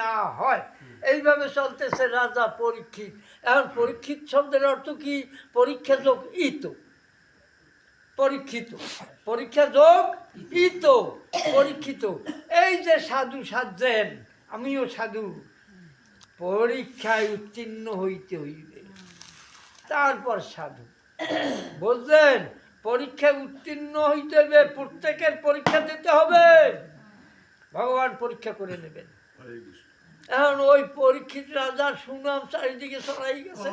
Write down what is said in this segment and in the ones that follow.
না হয়। এইভাবে চলতেছে রাজা পরীক্ষিত। এখন পরীক্ষিত শব্দের অর্থ কি? পরীক্ষা যোগ ইত। পরীক্ষিত। পরীক্ষা যোগ ইত। পরীক্ষিত। এই যে সাধু সাজছেন আমিও সাধু। পরীক্ষায় উত্তীর্ণ হইতে হইবে। তারপর সাধু। বুঝলেন? পরীক্ষায় উত্তীর্ণ হইতে হবে প্রত্যেকের পরীক্ষা দিতে হবে। ভগবান পরীক্ষা করে নেবেন। এখন ওই পরীক্ষিত রাজার সুনাম চারিদিকে ছড়াই গেছে।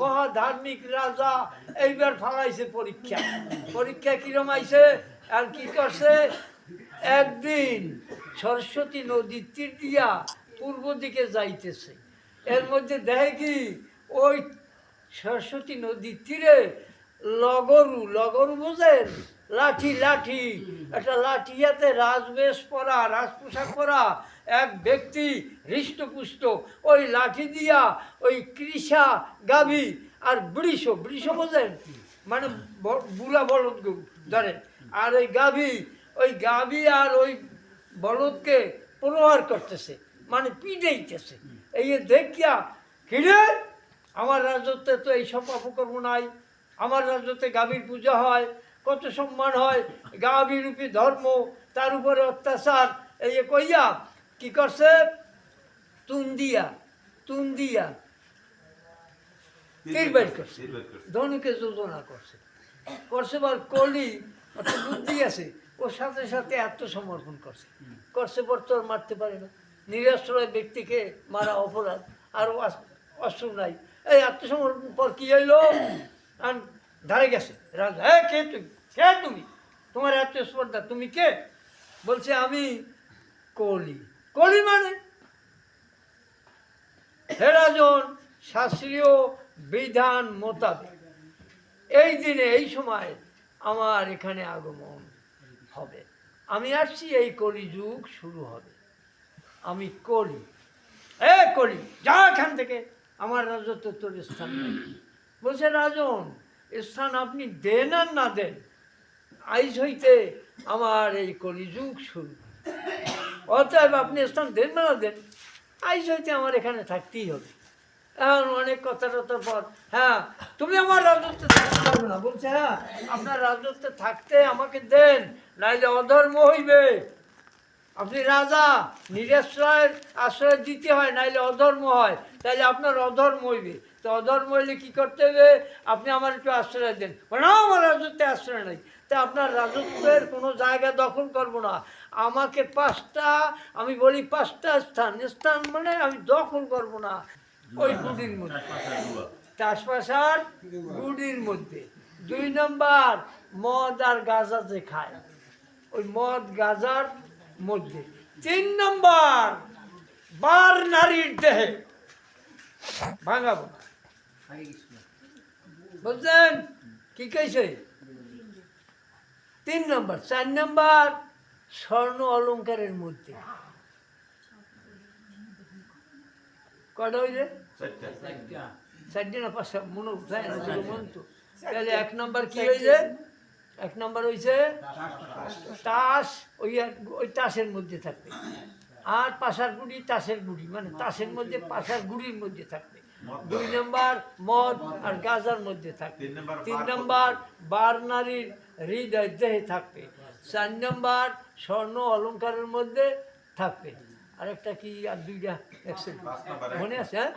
মহা ধার্মিক রাজা এইবার ফালাইছে পরীক্ষা। পরীক্ষা কিরম আইছে? আর কি করছে? একদিন সরস্বতী নদীর তীর দিয়া পূর্ব দিকে যাইতেছে। এর মধ্যে দেখে কি ওই সরস্বতী নদীর তীরে লগরু লগরু বোঝেন? লাঠি লাঠি। একটা লাঠি হাতে রাজবেশ পরা রাজ পোশাক পরা এক ব্যক্তি হৃষ্টপুষ্ট, ওই লাঠি দিয়া ওই কৃষা গাভী আর বৃষ বৃষ বোঝেন? মানে বুড়া বলদ ধরেন। আর ওই গাভী ওই গাভী আর ওই বলদকে প্রহার করতেছে মানে পিটাইতেছে। এই দেখিয়া, কিরে? আমার রাজত্বে তো এইসব অপকর্ম নাই। আমার রাজত্বে গাভীর পূজা হয়, কত সম্মান হয়। গাভী ধর্ম, তার উপরে অত্যাচার। এই কইয়া কি করছে? তুন দিয়া তুন দিয়া। করছে ধনুকে যোজনা করছে। করছে বার কলি বুদ্ধি আছে। ওর সাথে সাথে আত্মসমর্পণ করছে। করছে পর তো মারতে পারে না। নিরাশ্রয় ব্যক্তিকে মারা অপরাধ। আর অস- অস্ত্র নাই। এই আত্মসমর্পণ পর কি হইল? আর ধারে গেছে। রাজা হ্যাঁ কে তুমি কে তুমি? তোমার এত স্পর্ধা তুমি কে? বলছে আমি কলি। কলি মানে? হে রাজন শাস্ত্রীয় বিধান মোতাবেক এই দিনে, এই সময় আমার এখানে আগমন হবে। আমি আসছি, এই কলিযুগ শুরু হবে। আমি কলি। এ কলি, যা এখান থেকে। আমার রাজত্ব তোর স্থান নেই। বলছে, রাজন স্থান আপনি দেন আর না দেন। আইজ হইতে আমার এই কলিযুগ শুরু। অতএব আপনি স্থান দেন না, দেন। আইজ হইতে আমার এখানে থাকতেই হবে। এখন অনেক কথা টথার পর হ্যাঁ তুমি আমার রাজত্বে থাকতে পারবে না। বলছে হ্যাঁ আপনার রাজত্বে থাকতে আমাকে দেন, নাইলে অধর্ম হইবে। আপনি রাজা, নিরাশ্রয়ের আশ্রয় দিতে হয়, নাইলে অধর্ম হয়। তাইলে আপনার অধর্ম হইবে। তো অধর্ম হইলে কী করতে হবে? আপনি আমার একটু আশ্রয় দেন। না, আমার রাজত্বে আশ্রয় নেই। তা আপনার রাজত্বের কোনো জায়গা দখল করব না। আমাকে পাঁচটা আমি বলি পাঁচটা স্থান স্থান মানে আমি দখল করব না। ওই গুডির মধ্যে। চাষবাসার গুডির মধ্যে। দুই নম্বর মদ আর গাঁজা যে খায়। ওই মদ গাজার মধ্যে। তিন নম্বর বার নারীর দেহে। ভাঙাবো। বুঝলেন? কি কইছে? তিন নম্বর চার নম্বর স্বর্ণ অলংকারের মধ্যে। কটা হইলে? চারটে। না পাঁচটা? মনে যায় না মন তো তাহলে এক নম্বর কি হয়েছে এক নম্বর হয়েছে তাস। ওই ওই তাসের মধ্যে থাকবে। আর পাশার গুড়ি তাসের গুড়ি। মানে তাসের মধ্যে পাশার গুড়ির মধ্যে থাকবে। দুই নম্বর মদ আর গাজার মধ্যে থাকবে। তিন নম্বর তিন নম্বর বার নারীর হৃদয় দেহে থাকবে। চার নম্বর স্বর্ণ অলংকারের মধ্যে থাকবে। আরেকটা কি আর দুইটা মনে আছে হ্যাঁ?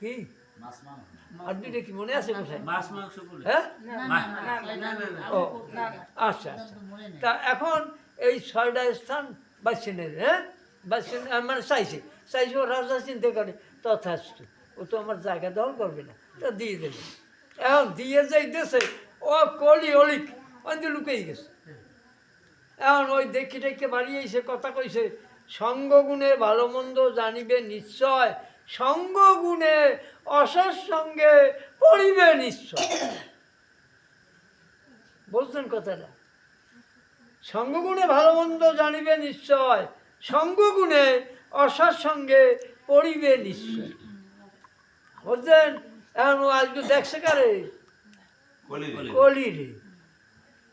কি? আর দুইটা কি মনে আছে কোথায় হ্যাঁ? ও আচ্ছা আচ্ছা। তা এখন এই ছয়টা স্থান বাছে নেবে হ্যাঁ? নে- মানে চাইছে। চাইছে ও রাজা চিন্তা করে তথাস্তু। ও তো আমার জায়গা দখল করবে না। তা দিয়ে দেবে। এখন দিয়ে যাইতেছে ও কলি অলিক অন্তে লুকেই গেছে। এখন ওই দেখি দেখে দেখে বাড়িয়েছে কথা কইছে সঙ্গগুণে ভালো মন্দ জানিবে নিশ্চয় সঙ্গগুণে অসৎ সঙ্গে পড়িবে নিশ্চয়। বলছেন কথাটা? সঙ্গগুণে ভালো মন্দ জানিবে নিশ্চয় সঙ্গগুণে অসৎ সঙ্গে পড়িবে নিশ্চয়। বুঝলেন এখন আজকে দেখছে কারে? কলি কলি রে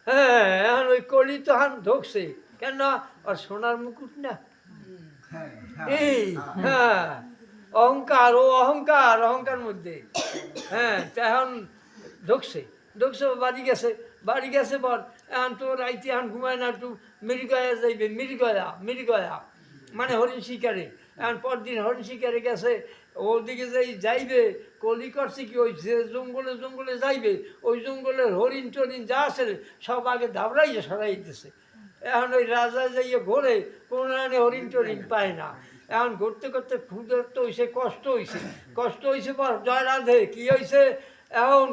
হ্যাঁ ওই কলি তো হান ঢুকছে কেন? আর সোনার মুকুট না? এই হ্যাঁ অহংকার ও অহংকার অহংকার মধ্যে। হ্যাঁ তা এখন ঢুকছে ঢুকছে বাড়ি গেছে। বাড়ি গেছে বল এখন তো রাইতে এখন ঘুমায় না একটু মিরিগয়া যাইবে মিরিগয়া মিরিগয়া মানে হরিণ শিকারে। এখন পরদিন হরিণ শিকারে গেছে ওদিকে যাই যাইবে, কলি করছে কি, ওই যে জঙ্গলে জঙ্গলে যাইবে, ওই জঙ্গলের হরিণ টরিণ যা আছে সব আগে ধাবড়াইয়ে সরাই দিতেছে এখন ওই রাজা যাইয়ে ঘোরে, কোনো হরিণ টরিণ পায় না। এখন ঘুরতে করতে ক্ষুদ্রত্ব হয়েছে কষ্ট হয়েছে কষ্ট হয়েছে পর জয় রাধে, কি হয়েছে এখন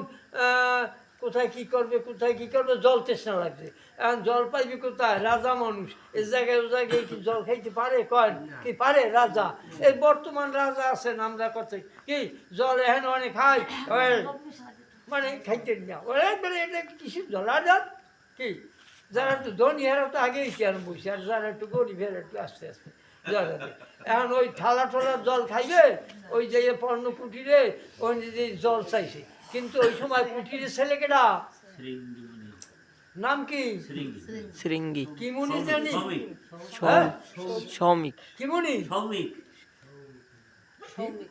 কোথায় কি করবে, কোথায় কি করবে, জল তেষ্টা লাগছে। এখন জল পাইবে কোথায় রাজা মানুষ। এই জায়গায় ও জায়গায় কি জল খাইতে পারে? কয় কি পারে? রাজা। এই বর্তমান রাজা আছেন আমরা কথা কি? জল এখন অনেক খাই ওই মানে খাইতে না। ওরা বলে এটা কিসের জল? আর কি? যারা একটু ধনী এরা তো আগেই চেয়ার বসে আর যারা একটু গরিব এরা একটু আস্তে আস্তে জল এখন ওই থালা ঠোলার জল খাইবে ওই যে পর্ণ কুটিরে ওই যে জল চাইছে। কিন্তু ওই সময় কুটিরে ছেলেকেটা মুনি নাম কি? শৃঙ্গি শৃঙ্গি কি মুনি জানি? শ্রমিক হ্যাঁ? মুনি। সৌমিক। সৌমিক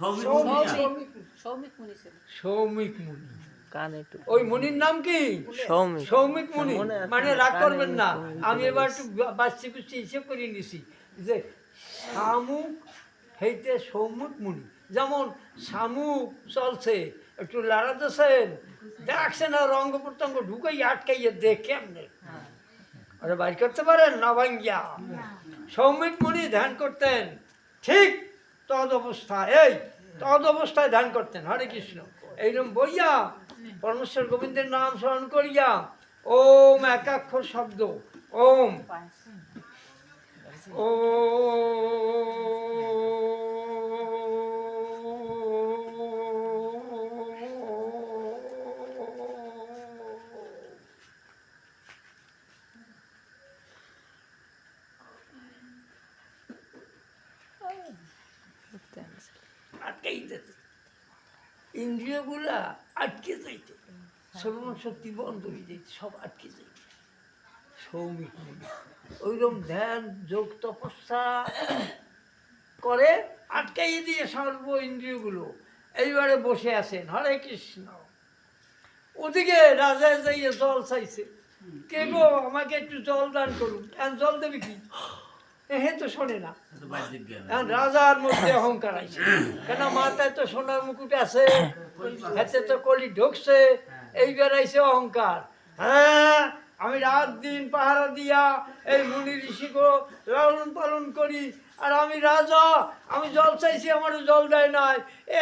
সৌমিক। সৌমিক মুনি। মুনি ওই মুনির নাম কি? সৌমিক। সৌমিক মুনি। মানে রাগ করবেন না। আমি এবার একটু বাচ্চি কুচ্ছি হিসেব করে নিছি যে শামুক হইতে সৌমিক মুনি। যেমন শামুক চলছে একটু লাড়াতেছেন দেখছেন আর অঙ্গ প্রত্যঙ্গ ঢুকাই আটকাইয়ে দেখ কেমনে। আরে বাইর করতে পারেন নবাঙ্গিয়া সৌমিক মুনি ধ্যান করতেন। ঠিক তদ অবস্থা এই তদ অবস্থায় ধ্যান করতেন। হরে কৃষ্ণ। এইরকম বইয়া পরমেশ্বর গোবিন্দের নাম স্মরণ করিয়া ওম একাক্ষর শব্দ ওম। ও আটকেই যেত ইন্দ্রিয়গুলা আটকে যাইতে। শ্রবণ শক্তি বন্ধ হয়ে যেত সব আটকে যাইত। সৌমিক ওইরকম ধ্যান, যোগ, তপস্যা করে আটকাইয়ে দিয়ে সর্ব ইন্দ্রিয়গুলো এইবারে বসে আছেন। হরে কৃষ্ণ। ওদিকে রাজা যাইয়ে জল চাইছে। কে গো, আমাকে একটু জল দান করুন। এখন জল দেবে কি? হে তো শোনে না। এখন রাজার মধ্যে অহংকার আছে। কেন মাথায় তো সোনার মুকুট আছে হাতে তো কলি ঢুকছে এইবার আইছে অহংকার। হ্যাঁ আমি রাত দিন পাহারা দিয়া এই মুনি ঋষিকে লালন পালন করি আর আমি রাজা আমি জল চাইছি আমার জল দেয় নাই।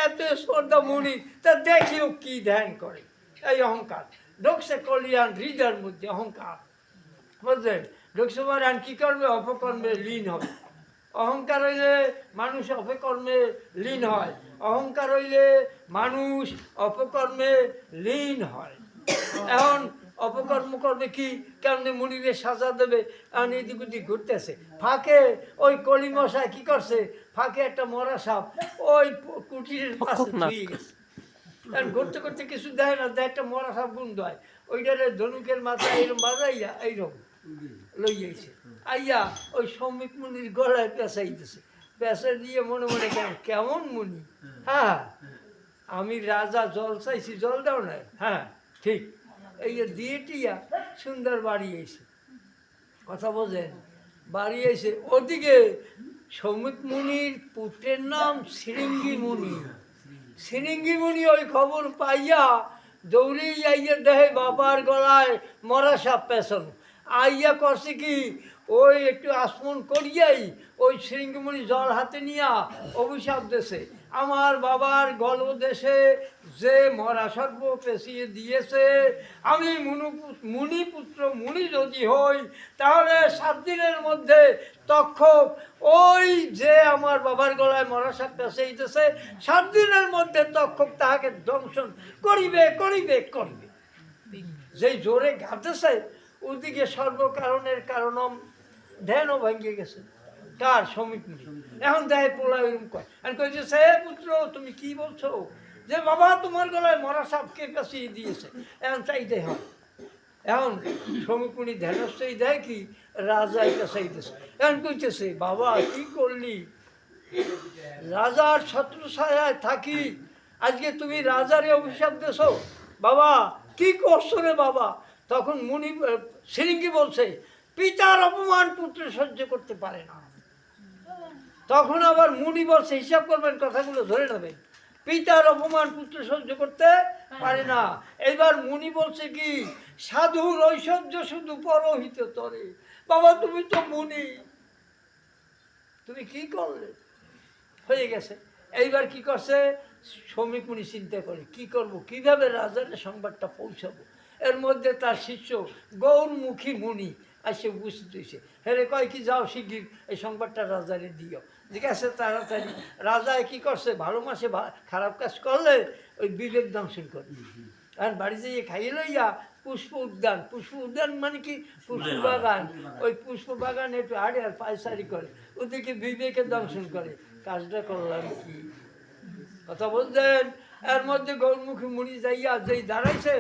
এত শ্রদ্ধা মুনি তা দেখিও কি ধ্যান করে। এই অহংকার। ঢুকছে কলিয়ান হৃদয়ের মধ্যে অহংকার। বুঝলেন? লোকসভার আন কি করবে অপকর্মে লীন হবে অহংকার হইলে মানুষ অপকর্মে লীন হয়। অহংকার হইলে মানুষ অপকর্মে লীন হয়। এখন অপকর্ম করবে কি কেমনে মুনিরে সাজা দেবে? এখন এদিক ওদিক ঘুরতেছে। ফাঁকে ওই কলি মশাই কি করছে? ফাঁকে একটা মরা সাপ ওই কুটিরের পাশে ধুয়ে গেছে। এখন ঘুরতে করতে কিছু দেয় না দেয় একটা মরা সাপ গুন্দ হয়। ওইটারে ধনুকের মাথায় এইরকম বাজাইয়া এইরকম। লইয়াইছে আইয়া ওই শ্রমিক মুনির গলায় পেঁচাইতেছে। পেঁচা দিয়ে মনে মনে কেমন মুনি? হ্যাঁ আমি রাজা জল চাইছি, জল দাও না? হ্যাঁ ঠিক। এই যে দিয়ে টিয়া সুন্দর বাড়ি এসে কথা বোঝেন? বাড়ি এসে ওদিকে শ্রমিক মুনির পুত্রের নাম শৃঙ্গি মুনি। শৃঙ্গি মুনি ওই খবর পাইয়া দৌড়ে আইয়া দেহে বাবার গলায় মরা সাপ পেছানো আইয়া করছে কি? ওই একটু আসমন করিয়াই ওই শৃঙ্গিমণি জল হাতে নিয়া অভিশাপ দেশে আমার বাবার গল দেশে যে মরা সর্ব পেঁচিয়ে দিয়েছে, আমি মুনু মুনিপুত্র মুনি যদি হই, তাহলে সাত দিনের মধ্যে তক্ষক ওই যে আমার বাবার গলায় মরা সাপ পেঁচাইতেছে সাত দিনের মধ্যে তক্ষক তাহাকে দংশন করিবে করিবে করিবে। যেই জোরে ঘাটেছে ওদিকে সর্বকারণের কারণম ধ্যানও ভেঙে গেছে। কার শ্রমিক এখন দেয় পোলা এরকম কয়। আর কইছে সে পুত্র, তুমি কি বলছো? যে, বাবা, তোমার গলায় মরা সাপ কে পেঁচিয়ে দিয়েছে? এখন চাইতে হয়। এখন সমীকুণি ধ্যানস্থই দেয় কি রাজা এটা চাইতেছে এখন কইতেছে বাবা, কি করলি? রাজার ছত্র ছায়ায় থাকি। আজকে তুমি রাজারে অভিশাপ দেছ। বাবা, কি করছ রে বাবা? তখন মুনি সিরিঙ্গি বলছে, পিতার অপমান পুত্র সহ্য করতে পারে না। তখন আবার মুনি বলছে, হিসাব করবেন, কথাগুলো ধরে নেবেন। পিতার অপমান পুত্র সহ্য করতে পারে না। এবার মুনি বলছে কি, সাধুর ঐশ্বর্য শুধু পরহিত তরে। বাবা, তুমি তো মুনি। তুমি কি করলে? হয়ে গেছে। এইবার কি করছে? শ্রমিক মুনি চিন্তা করে, কি করব? কীভাবে রাজার সংবাদটা পৌঁছাবো? এর মধ্যে তার শিষ্য গৌরমুখী মুনি আসে উপস্থিত হয়েছে। হেরে কয় কি যাও শিগগির এই সংবাদটা রাজারে দিও। ঠিক আছে তাড়াতাড়ি রাজায় কি করছে? ভালো মাসে খারাপ কাজ করলে? ওই বিবেক দংশন করে আর বাড়ি যেয়ে খাইয়ে লইয়া পুষ্প উদ্যান পুষ্প উদ্যান মানে কি? পুষ্প বাগান। ওই পুষ্প বাগান একটু আড়ে আর পায়সারি করে। ওদিকে বিবেকে দংশন করে কাজটা করলাম কি? কথা বলছেন এর মধ্যে গৌরমুখী মুড়ি যাইয়া যেই দাঁড়াইছে,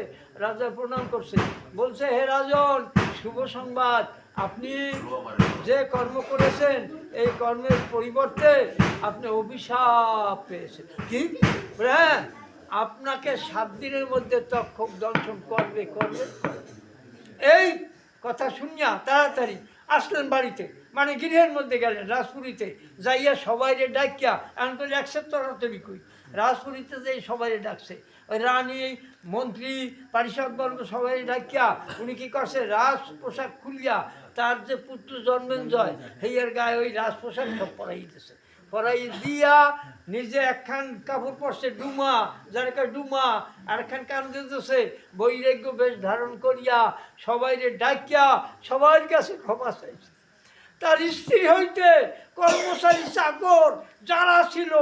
রাজা প্রণাম করছে। বলছে, হে রাজন, শুভ সংবাদ। আপনি যে কর্ম করেছেন, এই কর্মের পরিবর্তে আপনি অভিশাপ পেয়েছেন। কি? হ্যাঁ আপনাকে সাত দিনের মধ্যে তক্ষক দংশন করবে করবে। এই কথা শুনিয়া তাড়াতাড়ি আসলেন বাড়িতে। মানে গৃহের মধ্যে গেলেন, রাজপুরীতে। যাইয়া সবাইরে ডাকিয়া এখন তো একসাথে তরাতরি কই? রাজপুরীতে যে সবাই ডাকছে। ওই রানী, মন্ত্রী পারিষদবর্গ সবাই ডাকিয়া, উনি কি করছে? রাজ পোশাক খুলিয়া তার যে পুত্র জন্মেঞ্জয় হেয়ার গায়ে ওই রাজ পোশাক সব পরাই দিতেছে পরাই দিয়া নিজে একখান কাপড় পরছে, ডুমা, যার ডুমা আর একখান কান দিতেছে, বৈরাগ্য বেশ ধারণ করিয়া সবাইরে ডাকিয়া সবার কাছে ক্ষমা চাইছে। তার স্ত্রী হইতে কর্মচারী, চাকর যারা ছিল,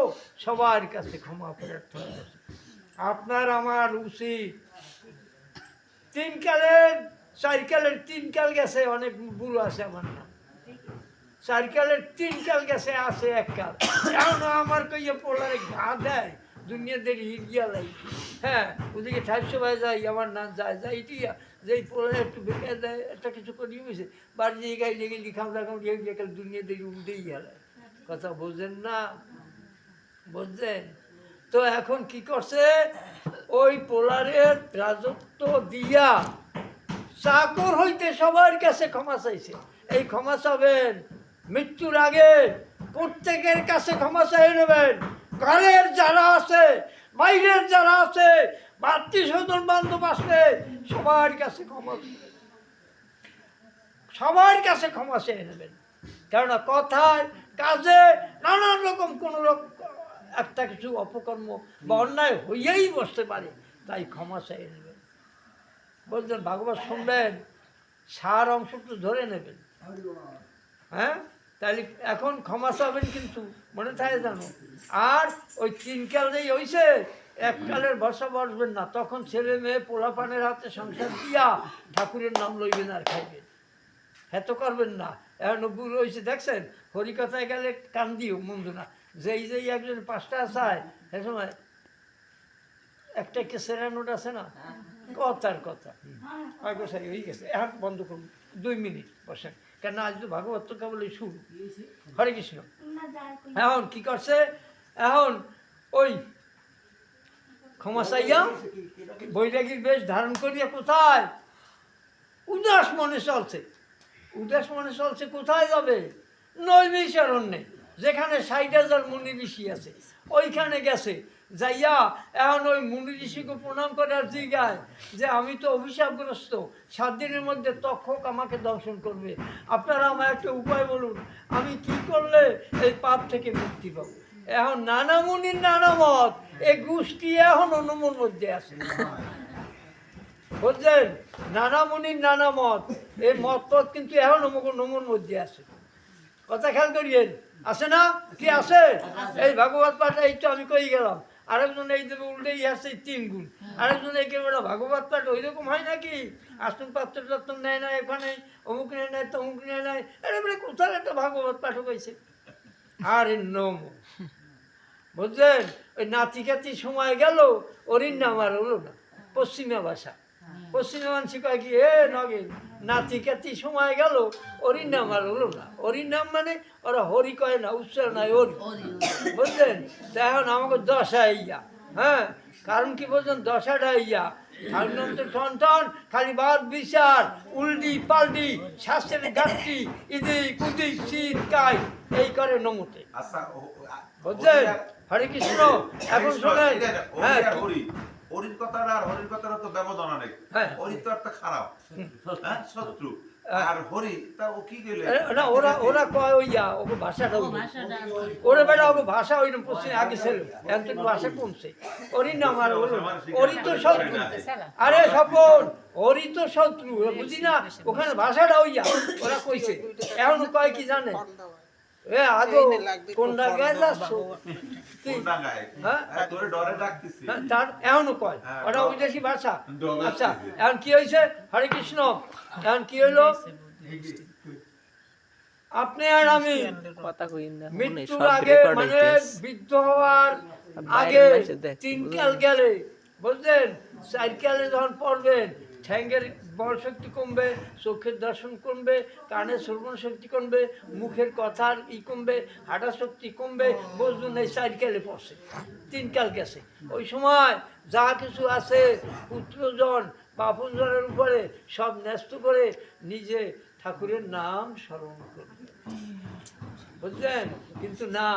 সবার কাছে ক্ষমা প্রার্থনা আপনার আমার উচিত। তিন কালের, চার কালের তিন কাল গেছে, অনেক ভুল আছে আমার না চার কালের তিন কাল গেছে, আছে এক কাল। এখন আমার কইয়ে পোলারে ঘা দেয়, দুনিয়াদের ইগিয়া লাই হ্যাঁ ওদিকে ঠাইশো ভাই যাই, আমার না যায়, যাই টিয়া যেই পোলারে একটু বেকার দেয়, একটা কিছু করিয়ে গেছে বাড়ি দিয়ে গাই লেগে লিখাম রাখাম দিয়ে দিয়ে কাল দুনিয়াদের উল্টেই গেলে। কথা বুঝছেন না? বুঝছেন? তো এখন কি করছে? ওই পোলারের রাজত্ব দিয়া চাকর হইতে সবার কাছে ক্ষমা চাইছে। এই ক্ষমা চাবেন, মৃত্যুর আগে প্রত্যেকের কাছে ক্ষমা চাই নেবেন। ঘরের যারা আছে, বাইরের যারা আছে আত্মীয় বান্ধব আসলে সবার কাছে ক্ষমা। সবার কাছে ক্ষমা চেয়ে নেবেন। কেননা কথায়, কাজে নানান রকম কোনো রকম একটা কিছু অপকর্ম বা অন্যায় হইয়াই বসতে পারে, তাই ক্ষমা চেয়ে নেবেন। বলছেন, ভাগবত শুনবেন? সার অংশটা ধরে নেবেন। হ্যাঁ? তাহলে এখন ক্ষমা চাবেন কিন্তু, মনে থাকে জানো আর ওই তিন কাল যেই হইছে এক কালের ভরসা বসবেন না। তখন ছেলে মেয়ে পোলাপানের হাতে সংসার দিয়া ঠাকুরের নাম লইবেন আর খাইবেন। এত করবেন না। এখন বুড়ো হয়েছে দেখছেন? হরিকথায় গেলে কান দিও মন্দ না। যেই যেই একজন পাঁচটা চায় সে সময় একটা কে সেরানোট আছে না? কথার কথা। আগে সারি হয়ে গেছে। এখন বন্ধ করুন। দুই মিনিট বসেন। কেন আজ তো ভাগবত তো কেবল এই শুরু। হরে কৃষ্ণ। এখন কি করছে? এখন ওই ক্ষমা চাইয়া বৈরাগীর বেশ ধারণ করিয়া কোথায়? উদাস মনে চলছে। উদাস মনে চলছে, কোথায় যাবে? নৈমিষারণ্যে যেখানে ষাট হাজার মুনি ঋষি আছে। ওইখানে গেছে। যাইয়া এখন ওই মুনি ঋষিকে প্রণাম করার জিগায় যে, আমি তো অভিশাপগ্রস্ত। সাত দিনের মধ্যে তক্ষক আমাকে দর্শন করবে। আপনারা আমার একটা উপায় বলুন। আমি কি করলে এই পাপ থেকে মুক্তি পাবো? এখন নানা মুনির নানা মত এই গোষ্ঠী এখন অনুমন মধ্যে আছে। বুঝলেন? নানা মুনির নানা মত এই মত পথ কিন্তু এখন নমক নমন মধ্যে আছে। কথা খেয়াল করিয়েন। আছে না? কি আছে? এই ভাগবত পাঠ এই তো আমি কই গেলাম। আরেকজন এই দেবে উল্টেই আছে তিন গুণ। আরেকজন এই কেউ ভাগবত পাঠ ওই রকম হয় নাকি? আসন পাত্র টাত্র নেয় না এখানে অমুক নেয় নাই তমুক নেয় নাই আরে বলে কোথায় একটা ভাগবত পাঠ হয়েছে আরে নম। বুঝলেন? ওই নাতি কাতি সময় গেল ওরির নাম আর হলো না পশ্চিমা ভাষা। পশ্চিমে মানুষ কয় কি এ নগেন নাতি কাতি সময় গেল হরির নাম আর হলো না। হরির নাম মানে ওরা হরি কয় না উচ্চারণ নাই হরি। বুঝলেন? এখন আমাকে দশা ইয়া হ্যাঁ? কারণ কি বলছেন দশাটা ইয়া। ঠাকুর তো টন টন খালি বাদ বিচার উল্টি পাল্টি শাস্ত্রের ঘাটতি ইদি কুদি শীত কাই এই করে নমতে। আচ্ছা বুঝছেন হরি হরে কৃষ্ণ এখন শোনেন হরি হ্যাঁ হরি। হরির কথাটা আর হরির কথাটা তো ব্যবধান অনেক। হ্যাঁ। হরি তো একটা খারাপ। হ্যাঁ শত্রু। হ্যাঁ। আর হরি তা ও কি গেলে? না ওরা ওরা কয় ওকে ভাষাটা ওরে বেটা ওকে ভাষা ওই পশ্চিম আগে ছিল এখন ভাষা কমছে ওরই নাম আর ওর- তো শত্রু। আরে স্বপন ওরই তো শত্রু। বুঝি না ওখানে ভাষাটা ওইয়া ওরা কইছে। এখন কয় কি জানে? এ কোন যাচ্ছ? হ্যাঁ? হ্যাঁ, তোরে ডরে ডাকতেছি। হ্যাঁ, তার এখনও কয়? ওটা বিদেশি ভাষা। আচ্ছা এখন কি হয়েছে? হরে কৃষ্ণ। এখন কি হইল? আপনি আর আমি কথা কই না মৃত্যুর আগে মানে বৃদ্ধ হওয়ার আগে তিন কাল গেলে বুঝলেন? চার কালে যখন পড়বেন ঠ্যাঙ্গের বল শক্তি কমবে, চোখের দর্শন কমবে, কানের শ্রবণ শক্তি কমবে, মুখের কথার ই কমবে হাঁটা শক্তি কমবে বুঝলুন এই চার কালে পড়ছে, তিন কাল গেছে। ওই সময় যা কিছু আছে, পুত্রজন বাপনজনের উপরে সব ন্যস্ত করে নিজে ঠাকুরের নাম স্মরণ করবে। বুঝলেন? কিন্তু না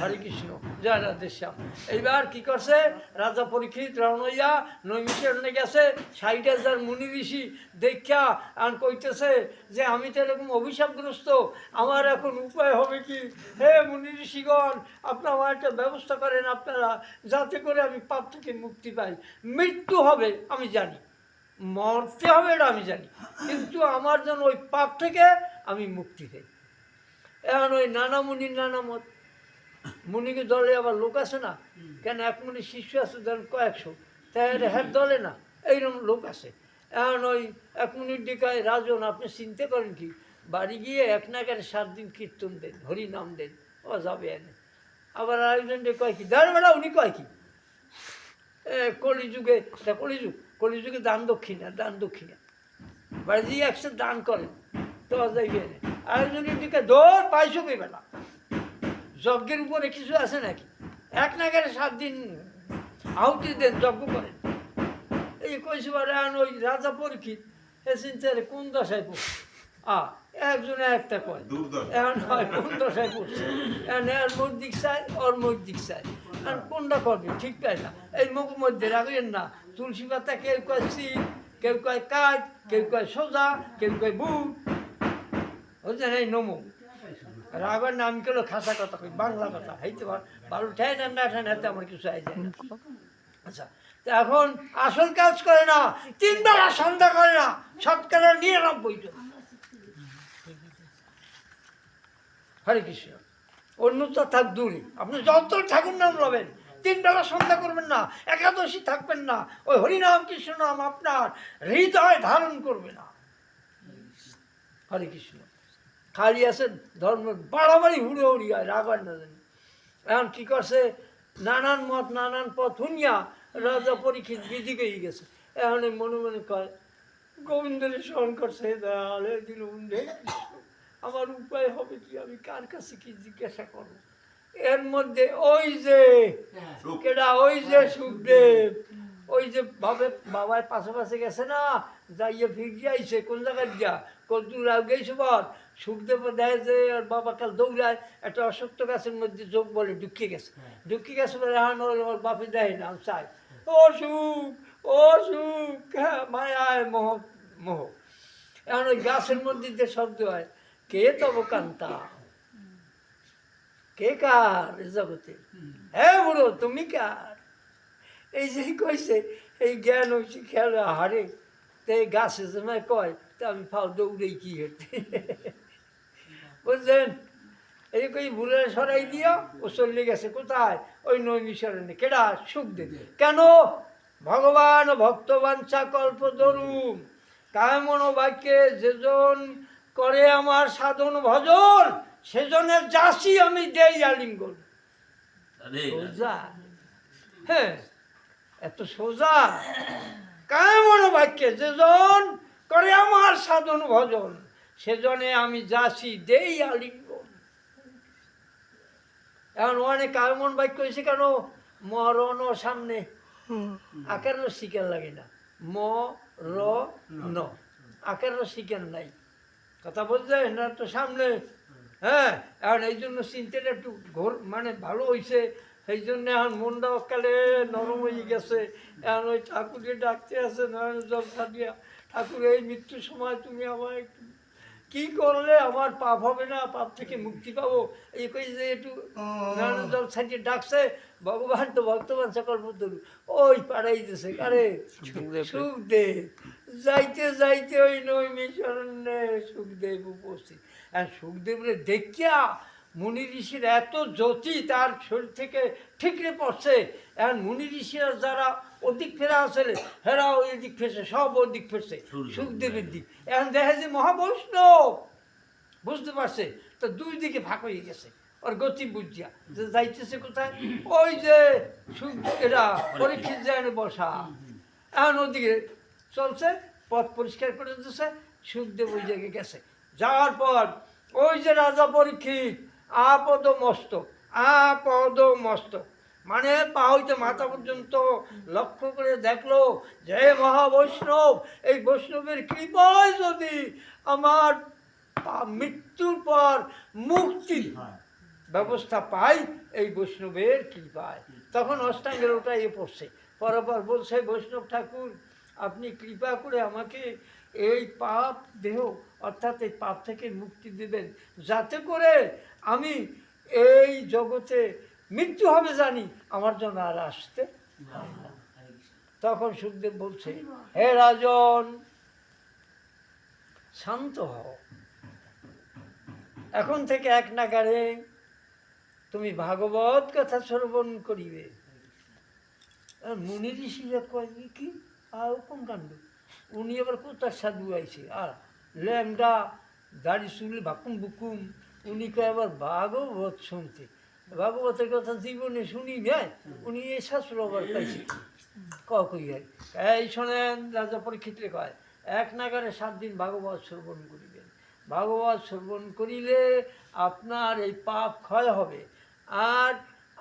হরে কৃষ্ণ, জয় রাধে শ্যাম। এইবার কি করছে? রাজা পরীক্ষিত রণইয়া নৈমিষণে গেছে। ষাট হাজার মুনি ঋষি দেখা আর কইতেছে যে, আমি তো এরকম অভিশাপগ্রস্ত, আমার এখন উপায় হবে কি? হে মুনি ঋষিগণ, আপনারা আমার একটা ব্যবস্থা করেন আপনারা, যাতে করে আমি পাপ থেকে মুক্তি পাই। মৃত্যু হবে, আমি জানি। মরতে হবে এটা আমি জানি। কিন্তু আমার জন্য ওই পাপ থেকে আমি মুক্তি পাই। এখন ওই নানা মুনির নানা মত মুনিকে দলে আবার লোক আছে না? কেন এক মুনি শিষ্য আছে, ধরেন কয়েকশো। তাই হ্যাঁ দলে না? এইরকম লোক আছে। এখন ওই এক মুনির দিকায় রাজন, আপনি চিনতে করেন কি? বাড়ি গিয়ে এক নাগারে সাত দিন কীর্তন দেন হরি নাম দেন, ও যাবে এনে। আবার আরেকজন দিয়ে কয় কি? দাঁড় বেড়া উনি কয় কি? কলিযুগে, এটা কলিযুগ, কলিযুগে দান দক্ষিণা দান দক্ষিণা। বাড়ি দিয়ে একশো দান করেন, তো যাইবে এনে। আরেকজনের দিকে দৌড় পাইছো বেলা যজ্ঞের উপরে কিছু আছে নাকি? এক নাগারে সাত দিন আহুতি দেন যজ্ঞ করেন। এই কইছে আন ওই রাজা পরীক্ষিত এ চিন্তারে কোন দশায় পড়ছে? আ একজনে একটা কয়। এখন হয় কোন দশায় পড়ছে? এখন এর মুখ দিক চায় ওর মুখ দিক চায় এখন কোনটা করবে? ঠিক পাই না? এই মুখ মধ্যে রাখবেন না। তুলসী পাতা কেউ কয় সিট কেউ কয় কাজ কেউ কয় সোজা কেউ কয় বুট। বুঝলেন? এই নমো। রাগের নাম কেলো খাসা কথা কই, বাংলা কথা। হইতে ভালো ঠেয় না না ঠেয় হাতে আমার কিছু আই যায় না। আচ্ছা তো এখন আসল কাজ করে না তিন সন্ধ্যা করে না শতকরা নিরানব্বই জন। হরে কৃষ্ণ। অন্যতা থাক দূরে। আপনি যত ঠাকুর নাম লবেন তিন বেলা সন্ধ্যা করবেন না, একাদশী থাকবেন না। ওই হরিনাম কৃষ্ণ নাম আপনার হৃদয় ধারণ করবে না। হরে কৃষ্ণ। খালি আছে ধর্ম বাড়াবাড়ি হুড়ে হুড়ি হয় রাগার না জানি। এখন কি করছে নানান মত নানান পথ শুনিয়া রাজা পরীক্ষিত বিধি গিয়ে গেছে। এখন এই মনে মনে কয় গোবিন্দের স্মরণ করছে দাঁড়ালে দিল হে আমার উপায় হবে কি? আমি কার কাছে কি জিজ্ঞাসা করব? এর মধ্যে ওই যে সুখ। কেডা ওই যে সুখদেব ওই যে বাবে বাবার পাশে পাশে গেছে না যাইয়ে ফিরিয়ে আইছে কোন জায়গায় যা কদ্দুর গেছে বল। সুখদেব দেয় যে আর বাবা কাল দৌড়ায়। একটা অসত্য গাছের মধ্যে যোগ বলে ঢুকিয়ে গেছে। ঢুকিয়ে গেছে বলে এখন ওর ওর বাপে দেয় না চাই। ও সুখ ও সুখ হ্যাঁ মায়ায় মোহ মোহ। এখন ওই গাছের মধ্যে যে শব্দ হয় কে তব কান্তা? কে কার জগতে? হ্যাঁ বুড়ো তুমি কার? এই যে কইছে এই জ্ঞান হয়েছে খেয়াল হারে। তো এই গাছে সময় কয় তা আমি ফাও দৌড়েই কি হতে বুঝলেন? এই কই ভুলে সরাই দিও ও চলে গেছে কোথায়? ওই নৈমিশরণে কেডা? সুখ দেবে কেন? ভগবান ভক্তবাঞ্ছা কল্প দরুম কায়মন বাক্যে যেজন করে আমার সাধন ভজন সেজনের যাসি আমি দেই আলিঙ্গন। আরে সোজা। হ্যাঁ এত সোজা। কেমন বাক্যে যেজন করে আমার সাধন ভজন? সেজনে আমি যাচ্ছি দেই আলিঙ্গন। এখন অনেক কেমন বাক্য হয়েছে কেন? মরণ সামনে। আকার শিকার লাগে না। ম র ন আকার শিকার নাই। কথা বলতে না তো সামনে। হ্যাঁ এখন এই জন্য চিন্তাটা একটু ঘোর মানে ভালো হয়েছে সেই জন্য এখন মনটা কালে নরম হয়ে গেছে। এখন ওই ঠাকুরকে ডাকতে আছে নারায়ণ জল দিয়া ঠাকুর এই মৃত্যুর সময় তুমি আমার একটু কি করলে আমার পাপ হবে না? পাপ থেকে মুক্তি পাবো? এই কই যে একটু নারায়ণ জল ছাড়িয়ে ডাকছে ভগবান তো ভক্তবান সকল বুদ্ধ ওই পাড়াই দিছে আরে সুখদেব। সুখদেব। যাইতে যাইতে ওই নৈমিশরণ্যে সুখদেব উপস্থিত। আর সুখদেবরে দেখিয়া মুনি ঋষির এত জ্যোতি তার শরীর থেকে ঠিকরে পড়ছে। এখন মুনি ঋষিরা যারা ওদিক ফেরা আসলে হেরাও এদিক ফেরছে সব ওদিক ফেরছে সুখদেব। সুখদেবের দিক। এখন দেখা যে মহাবৈষ্ণব। বুঝতে পারছে? তো দুই দিকে ফাঁক হয়ে গেছে। ওর গতি বুঝিয়া। যে যাইতেছে কোথায়? ওই যে সুখ এরা পরীক্ষিত যায় বসা। এখন ওদিকে চলছে পথ পরিষ্কার করে দিচ্ছে সুখদেব ওই জায়গায় গেছে। যাওয়ার পর ওই যে রাজা পরীক্ষিত আপদ মস্তক আপদ মস্তক মানে পা হইতে মাথা পর্যন্ত লক্ষ্য করে দেখল যে মহাবৈষ্ণব, এই বৈষ্ণবের কৃপায় যদি আমার মৃত্যুর পর মুক্তি ব্যবস্থা পাই এই বৈষ্ণবের কৃপায়। তখন অষ্টাঙ্গের ওটা এ পড়ছে। পরপর বলছে, বৈষ্ণব ঠাকুর, আপনি কৃপা করে আমাকে এই পাপ দেহ, অর্থাৎ এই পাপ থেকে মুক্তি দেবেন। যাতে করে আমি এই জগতে মৃত্যু হবে জানি, আমার জন্য আর আসতে তখন সুখদেব বলছে, হে রাজন, শান্ত হও। এখন থেকে এক নাগারে তুমি ভাগবত কথা শ্রবণ করিবে। মুনি ঋষিরা কয় কি? আর কোন কাণ্ড? উনি আবার কোথার সাধু আইছে। আর ল্যাংডা, দাড়ি চুল ভাকুম বুকুম উনি কয়, আবার ভাগবত শুনতে ভাগবতের কথা জীবনে শুনি নাই, উনি এই শাস্ত্র আবার পাইছে। কই এই শোনেন, রাজা পরীক্ষিতে কয়, এক নাগারে সাত দিন ভাগবত শ্রবণ করিবেন। ভাগবত শ্রবণ করিলে আপনার এই পাপ ক্ষয় হবে, আর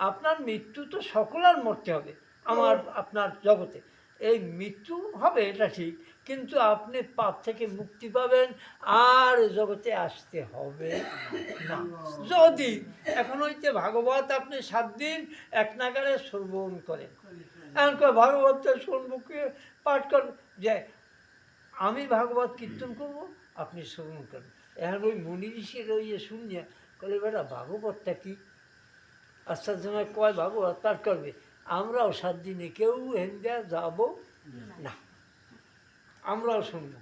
আপনার মৃত্যু তো সকলার মরতে হবে, আমার, আপনার জগতে। এই মৃত্যু হবে, এটা ঠিক কিন্তু আপনি পাপ থেকে মুক্তি পাবেন, আর জগতে আসতে হবে না। যদি, এখন হইতে ভাগবত আপনি সাত দিন এক নাগারে শ্রবণ করেন। এখন ভাগবত শুনব কে পাঠ করব যে, আমি ভাগবত কীর্তন করব, আপনি শ্রবণ করবেন এখন ওই মুনি ঋষির ওই ইয়ে শুনিয়া কলে বেটা, ভাগবতটা কি? আস্তে আস্তে কয়, ভাগবত পাঠ করবে, আমরাও সাত দিনে কেউ হেন্দা যাব না। আমরাও শুনব।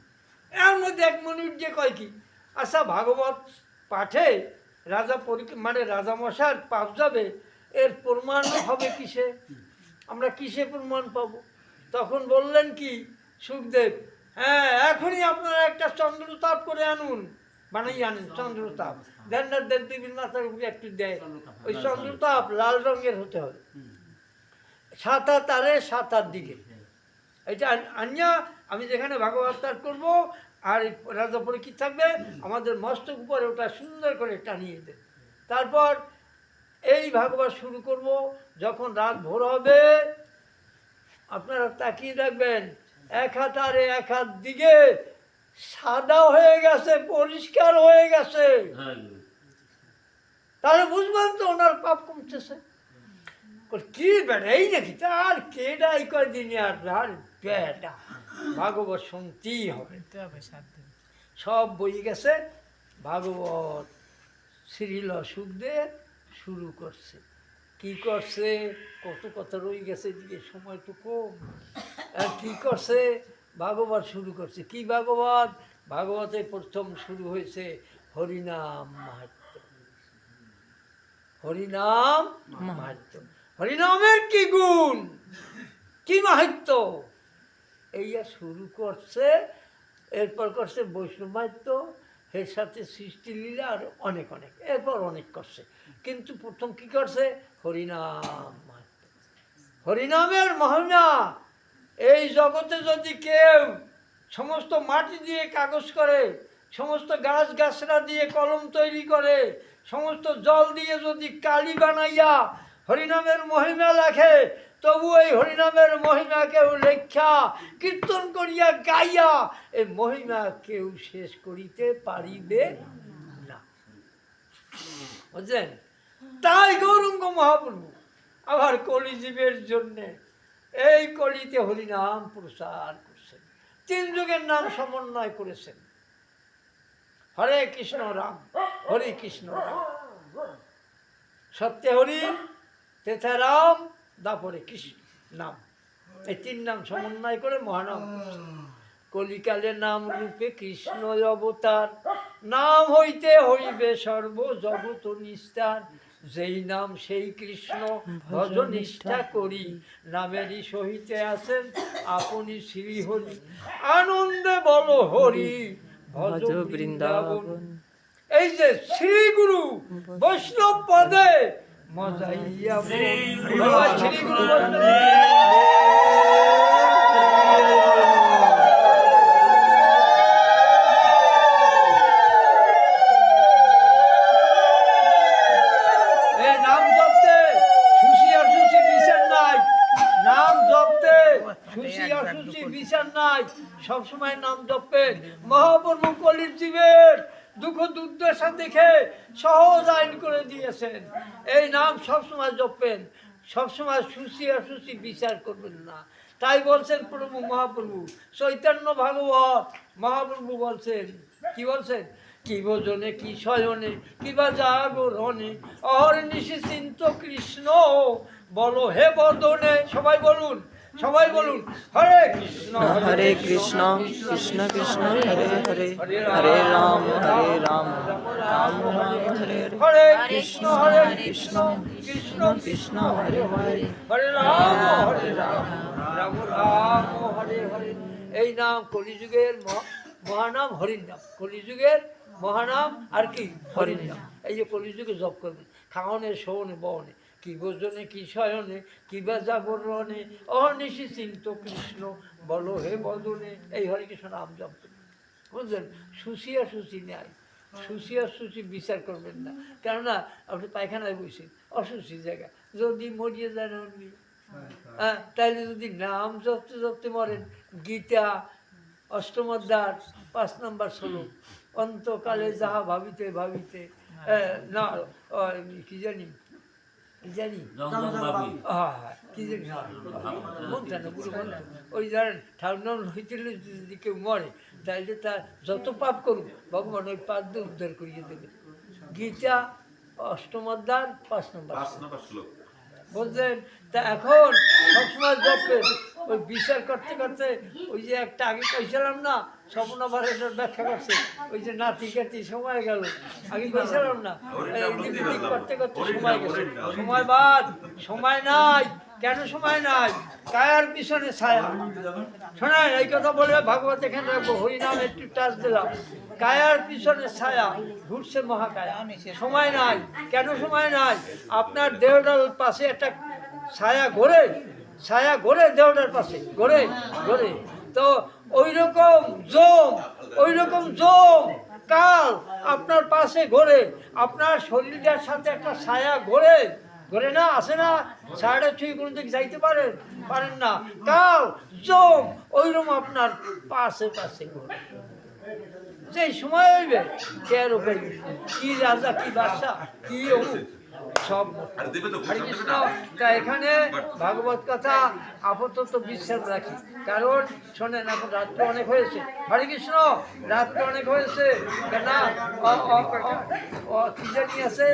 এর মধ্যে এক মিনিট যে কয় কি আচ্ছা ভাগবত পাঠে রাজা পরীক্ষা মানে রাজামশার পাপ যাবে, এর প্রমাণ হবে কিসে? আমরা কিসে প্রমাণ পাবো? তখন বললেন কি, সুখদেব হ্যাঁ এখনই আপনারা একটা চন্দ্রতাপ করে আনুন বানাই আনেন, চন্দ্রতাপ। দেন না দেন দেবীর মাথার উপরে একটু দেয়। ওই চন্দ্রতাপ লাল রঙের হতে হবে। সাত হাত আরে সাত দিকে। এটা আন- আনিয়া আমি যেখানে ভাগবত পাঠ করব আর রাজা পরীক্ষিত থাকবে আমাদের মস্তক উপরে ওটা সুন্দর করে টানিয়ে দেবে। তারপর এই ভাগবত শুরু করব যখন রাত ভোর হবে আপনারা তাকিয়ে রাখবেন এক হাত আর এক হাত দিকে সাদা হয়ে গেছে পরিষ্কার হয়ে গেছে। হ্যাঁ তাহলে বুঝবেন তো ওনার পাপ কমতেছে। কি বেটা এই নাকি? তার কেডা এই কয়দিন আর আর বেটা ভাগবত শুনতেই হবে সব বই গেছে ভাগবত শ্রীল সুখদেব শুরু করছে। কি করছে? কত কথা রয়ে গেছে দিকে সময় তো কম। আর কি করছে? ভাগবত শুরু করছে। কি ভাগবত? ভাগবতে প্রথম শুরু হয়েছে হরিনাম মাহাত্ম হরিনাম মাহাত্ম হরিনামের কি গুণ? কি মাহাত্ম এইয়া শুরু করছে, এরপর করছে বৈষ্ণব মাহাত্ম এর সাথে সৃষ্টি লীলা আর অনেক অনেক, এরপর অনেক করছে। কিন্তু প্রথম কি করছে? হরিনাম। হরিনামের মহিমা, এই জগতে যদি কেউ সমস্ত মাটি দিয়ে কাগজ করে, সমস্ত গাছ গাছরা দিয়ে কলম তৈরি করে, সমস্ত জল দিয়ে যদি কালি বানাইয়া হরিনামের মহিমা লেখে তবু এই হরিনামের মহিমা কেউ লেখা, কীর্তন করিয়া গাইয়া এই মহিমা কেউ শেষ করিতে পারিবে না। বুঝলেন? তাই গৌরঙ্গ মহাপ্রভু, আবার কলিজীবের জন্যে এই কলিতে হরিনাম প্রসার করছেন। তিন যুগের নাম সমন্বয় করেছেন। হরে কৃষ্ণ রাম, হরে কৃষ্ণ রাম। সত্যে হরি, তেথা রাম দাপরে কৃষ্ণ নাম। এই তিন নাম সমন্বয় করে মহানাম। কলিকালে নাম রূপে কৃষ্ণ অবতার। নাম হইতে হইবে সর্ব জগত নিস্তার যেই নাম সেই কৃষ্ণ ভজ নিষ্ঠা করি। নামেরই সহিতে আছেন আপনি শ্রী হরি আনন্দে বল হরি ভজ বৃন্দাবন। এই যে শ্রী গুরু বৈষ্ণব পদে সুশি অসুচি বিচার নাই। সবসময় নাম জপেন মহাপ্রভু কলির জীবের দুঃখ দুর্দশা দেখে সহজ আইন করে দিয়েছেন। এই নাম সবসময় জপেন, সবসময় সুশি অসুচি বিচার করবেন না। তাই বলছেন প্রভু মহাপ্রভু, চৈতন্য ভাগবত, মহাপ্রভু বলছেন, কি বলছেন? কি ভোজনে, কি শয়নে কিবা জাগরণে, অহর্নিশি চিন্ত কৃষ্ণ, বলো হে বদনে, সবাই বলুন। সবাই বলুন হরে কৃষ্ণ। হরে কৃষ্ণ কৃষ্ণ কৃষ্ণ হরে হরে হরে রাম হরে রাম রাম রাম হরে হরে। কৃষ্ণ হরে কৃষ্ণ কৃষ্ণ কৃষ্ণ হরে হরে। হরে রাম হরে রাম। রাম রাম। হরে হরে। এই নাম কলিযুগের মহা- মহানাম হরির নাম কলিযুগের মহানাম আর কি? হরির নাম এই যে কলিযুগে জপ করবেন খাওয়ানে শোনে বনে। কি ভোজনে কি শয়নে কি বা জাগরণে অনিশি চিন্ত কৃষ্ণ বলো হে বদনে। এই হরে কৃষ্ণ নাম জপ বুঝলেন? সুশিয়া সুশি নেয় সুশিয়া সুশি বিচার করবেন না। কেননা আপনি পায়খানায় বসেন অসুশি জায়গা। যদি মরিয়ে যান অমনি। হ্যাঁ তাহলে যদি নাম জপতে জপতে মরেন গীতা অষ্টমধ্যার পাঁচ নম্বর শ্লোক অন্তকালে যাহা ভাবিতে ভাবিতে আহ, না কি জানি? জানি। ওই ধরেন ঠাকুর হয়েছিল যদি কেউ মরে তাইলে তার যত পাপ করুক ভগবান ওই পাপ দিয়ে উদ্ধার করিয়ে দেবে। গীতা অষ্টমধ্যার পাঁচ নম্বর পাঁচ নম্বর বুঝলেন তা এখন সবসময় জপেন ওই বিচার করতে করতে ওই যে একটা আগে কইছিলাম না স্বপ্নবার এটার ব্যাখ্যা করছে। ওই যে নাতি কাতি সময় গেল। আগে কইছিলাম না করতে করতে সময় গেছে। সময় বাদ সময় নাই। কেন সময় নাই? কায়ার পিছনে ছায়া? শোনায় এই কথা বলে ভাগবত এখানে রাখব। হরিনাম একটু টাচ দিলাম। কায়ার পিছনে ছায়া ঘুরছে মহাকায়া। সময় নাই। কেন সময় নাই? আপনার দেহটার পাশে একটা ছায়া ঘোরে ছায়া ঘোরে দেহটার পাশে ঘোরে ঘোরে তো ওই রকম জম ওই রকম জম, কাল আপনার পাশে ঘোরে আপনার শরীরটার সাথে একটা ছায়া ঘোরে ঘোরে না, আসে না, ছায়াটা ছুঁয়ে কোনো দিকে যাইতে পারেন পারেন না। কাল জম, ওইরকম আপনার পাশে পাশে ঘোরে সেই সময় হইবে টের উপরে কি রাজা, কি বাদশা কি অমুক? সব আর হরে কৃষ্ণ তা এখানে ভাগবত কথা আপাতত বিশ্বাস রাখি। কারণ শোনেন এখন রাত্র অনেক হয়েছে। হরে কৃষ্ণ রাত্র অনেক হয়েছে। অ- কি জানি আছে?